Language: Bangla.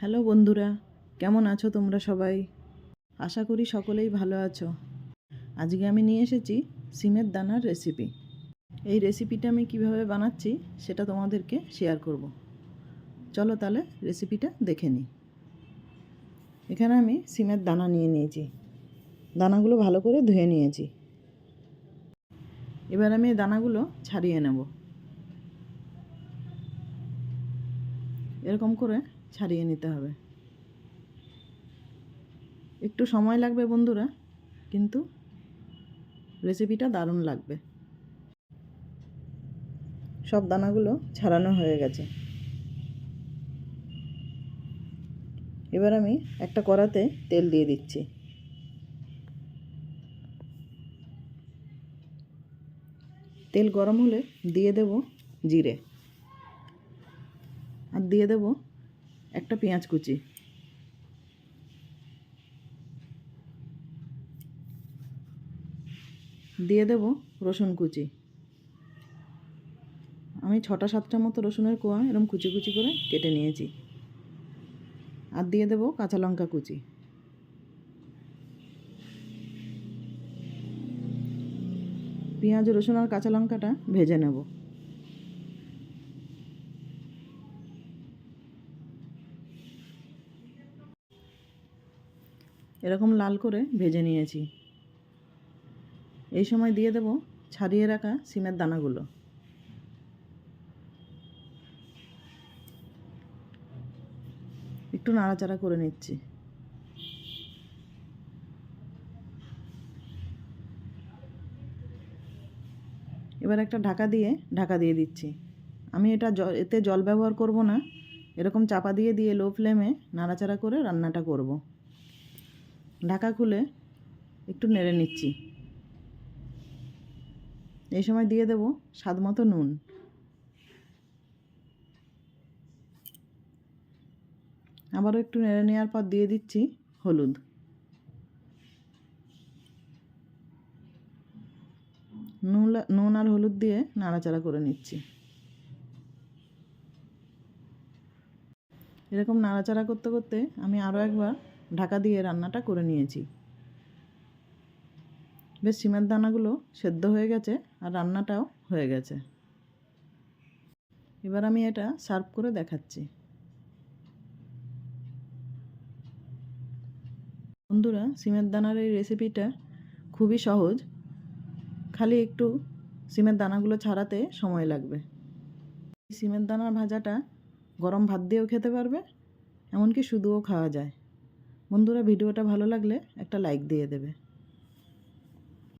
হ্যালো বন্ধুরা, কেমন আছো তোমরা সবাই? আশা করি সকলেই ভালো আছো। আজকে আমি নিয়ে এসেছি সিমের দানার রেসিপি এই রেসিপিটা আমি কীভাবে বানাচ্ছি সেটা তোমাদেরকে শেয়ার করব। চলো তাহলে রেসিপিটা দেখে নিই। এখানে আমি সিমের দানা নিয়ে নিয়েছি। দানাগুলো ভালো করে ধুয়ে নিয়েছি। এবার আমি এই দানাগুলো ছাড়িয়ে নেব। এরকম করে ছাড়িয়ে নিতে হবে। একটু সময় লাগবে বন্ধুরা, কিন্তু রেসিপিটা দারুণ লাগবে। সব দানাগুলো ছাড়ানো হয়ে গেছে। এবার আমি একটা কড়াতে তেল দিয়ে দিচ্ছি। তেল গরম হলে দিয়ে দেব জিরে। আর দিয়ে দেব একটা পেঁয়াজ কুচি। দিয়ে দেব রসুন কুচি। আমি ছটা সাতটা মতো রসুনের কোয়া এরকম কুচি কুচি করে কেটে নিয়েছি। আর দিয়ে দেব কাঁচা লঙ্কা কুচি। পেঁয়াজ রসুন আর কাঁচা লঙ্কাটা ভেজে নেব। এরকম লাল করে ভেজে নিয়েছি। এই সময় দিয়ে দেব ছাড়িয়ে রাখা সিমের দানাগুলো। একটু নাড়াচাড়া করে নিচ্ছি। এবার একটা ঢাকা দিয়ে ঢাকা দিয়ে দিচ্ছি। আমি এটা এতে জল ব্যবহার করব না। এরকম চাপা দিয়ে দিয়ে লো ফ্লেমে নাড়াচাড়া করে রান্নাটা করব। ঢাকা খুলে একটু নেড়ে নিচ্ছি। এই সময় দিয়ে দেব স্বাদ মতো নুন। আবারও একটু নেড়ে নেওয়ার পর দিয়ে দিচ্ছি হলুদ। নুন নুন আর হলুদ দিয়ে নাড়াচাড়া করে নিচ্ছি। এরকম নাড়াচাড়া করতে করতে আমি আরও একবার ঢাকা দিয়ে রান্নাটা করে নিয়েছি। বেশ সিমের দানাগুলো সেদ্ধ হয়ে গেছে আর রান্নাটাও হয়ে গেছে। এবার আমি এটা সার্ভ করে দেখাচ্ছি। বন্ধুরা, সিমের দানার এই রেসিপিটা খুবই সহজ। খালি একটু সিমের দানাগুলো ছাড়াতে সময় লাগবে। সিমের দানার ভাজাটা গরম ভাত দিয়েও খেতে পারবে, এমনকি শুধুও খাওয়া যায়। বন্ধুরা ভিডিওটা ভালো লাগলে একটা লাইক দিয়ে দেবে।